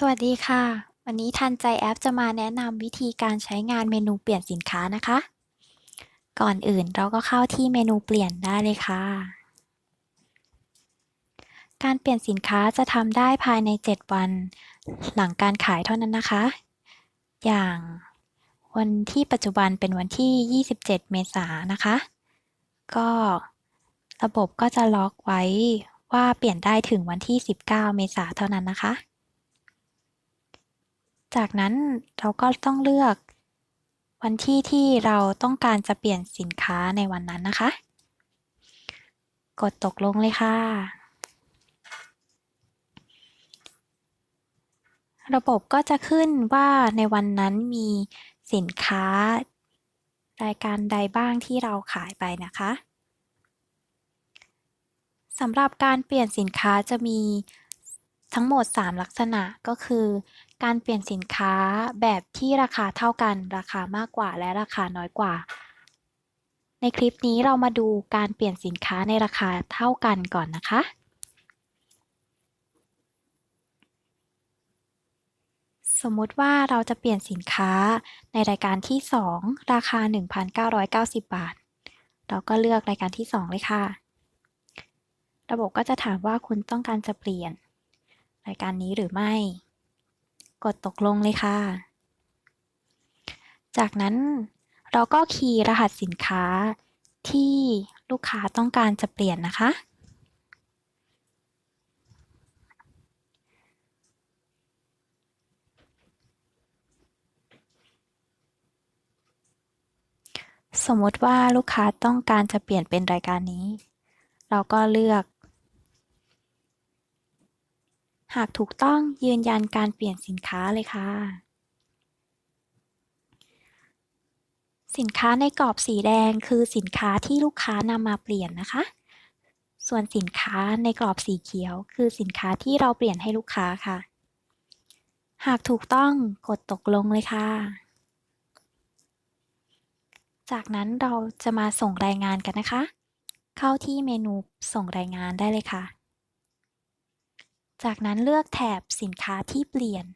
สวัสดีค่ะ วันนี้ทันใจแอปจะมาแนะนำวิธีการใช้งานเมนูเปลี่ยนสินค้านะคะ ก่อนอื่นเราก็เข้าที่เมนูเปลี่ยนได้เลยค่ะ การเปลี่ยนสินค้าจะทำได้ภายใน 7 วัน หลังการขายเท่านั้นนะคะ อย่างวันที่ปัจจุบันเป็นวันที่ 27 เมษายนนะคะ ก็ระบบก็จะล็อกไว้ว่าเปลี่ยนได้ถึงวันที่ 19 เมษายนเท่านั้นนะคะ จากนั้นเราก็ต้องเลือกวันที่ที่เราต้องการจะเปลี่ยนสินค้าในวันนั้นนะคะ กดตกลงเลยค่ะ ระบบก็จะขึ้นว่าในวันนั้นมีสินค้ารายการใดบ้างที่เราขายไปนะคะสำหรับการเปลี่ยนสินค้าจะมี ทั้งหมด 3 ลักษณะก็คือ การเปลี่ยนสินค้าแบบที่ราคาเท่ากัน ราคามากกว่าและราคาน้อยกว่า ในคลิปนี้เรามาดูการเปลี่ยนสินค้าในราคาเท่ากันก่อนนะคะ สมมติว่าเราจะเปลี่ยนสินค้าในรายการที่ 2 ราคา 1,990 บาท เราก็เลือกรายการที่ 2 เลยค่ะ ระบบก็จะถามว่าคุณต้องการจะเปลี่ยน รายการนี้หรือไม่ กดตกลงเลยค่ะ จากนั้นเราก็คีย์รหัสสินค้าที่ลูกค้าต้องการจะเปลี่ยนนะคะ สมมติว่าลูกค้าต้องการจะเปลี่ยนเป็นรายการนี้ เราก็เลือก หากถูกต้องยืนยันการเปลี่ยนสินค้าเลยค่ะ สินค้าในกรอบสีแดงคือสินค้าที่ลูกค้านำมาเปลี่ยนนะคะ ส่วนสินค้าในกรอบสีเขียว คือสินค้าที่เราเปลี่ยนให้ลูกค้าค่ะ หากถูกต้องกดตกลงเลยค่ะ จากนั้นเราจะมาส่งรายงานกันนะคะ เข้าที่เมนูส่งรายงานได้เลยค่ะ จากนั้นเลือกแถบสินค้าที่เปลี่ยน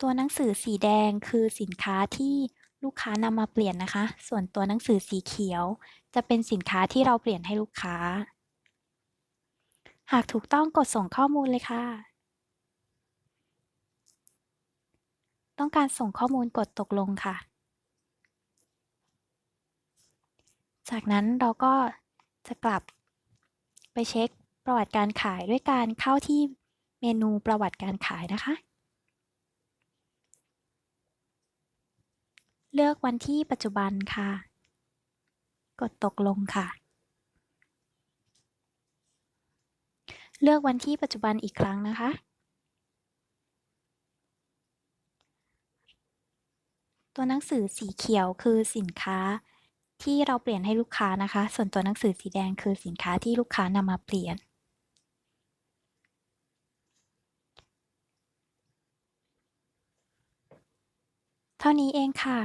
ตัวหนังสือสีแดงคือสินค้าที่ลูกค้านำมาเปลี่ยนนะคะ ส่วนตัวหนังสือสีเขียว จะเป็นสินค้าที่เราเปลี่ยนให้ลูกค้า หากถูกต้องกดส่งข้อมูลเลยค่ะ ต้องการส่งข้อมูลกดตกลงค่ะ จากนั้นเราก็ จะกลับไปเช็คประวัติการขายด้วยการเข้าที่เมนูประวัติการขายนะคะ เลือกวันที่ปัจจุบันค่ะ กดตกลงค่ะ เลือกวันที่ปัจจุบันอีกครั้งนะคะ ตัวหนังสือสีเขียวคือสินค้า ที่เราเปลี่ยนให้ลูกค้านะคะ ส่วนตัวหนังสือสีแดงคือสินค้าที่ลูกค้านำมาเปลี่ยน เท่านี้เองค่ะ